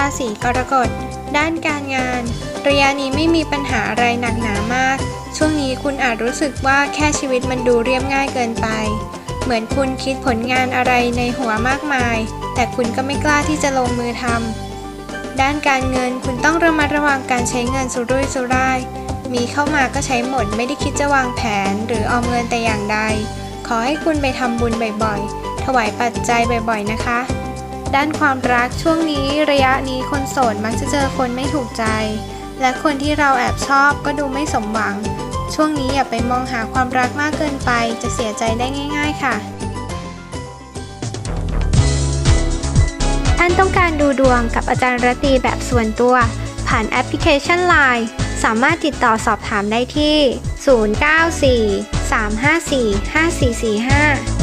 ราศีกรกฎ ด้านการงาน ระยะนี้ไม่มีปัญหาอะไรหนักหนามาก ช่วงนี้คุณอาจรู้สึกว่าแค่ชีวิตมันดูเรียบง่ายเกินไป เหมือนคุณคิดผลงานอะไรในหัวมากมาย แต่คุณก็ไม่กล้าที่จะลงมือทำด้านการเงินคุณต้องระมัดระวังการใช้เงินสุรุ่ยสุร่าย มีเข้ามาก็ใช้หมดไม่ได้คิดจะวางแผนหรือออมเงินแต่อย่างใด ขอให้คุณไปทำบุญบ่อยๆ ถวายปัจจัยบ่อยๆนะคะ ด้านความรักช่วงนี้ระยะนี้คนโสดมักจะเจอคนไม่ถูกใจ และคนที่เราแอบชอบก็ดูไม่สมหวัง ช่วงนี้อย่าไปมองหาความรักมากเกินไปจะเสียใจได้ง่าย ๆ ค่ะท่านต้องการดูดวงกับอาจารย์รตีแบบส่วนตัว ผ่านแอปพลิเคชัน Line สามารถติดต่อสอบถามได้ที่ 094 354 5445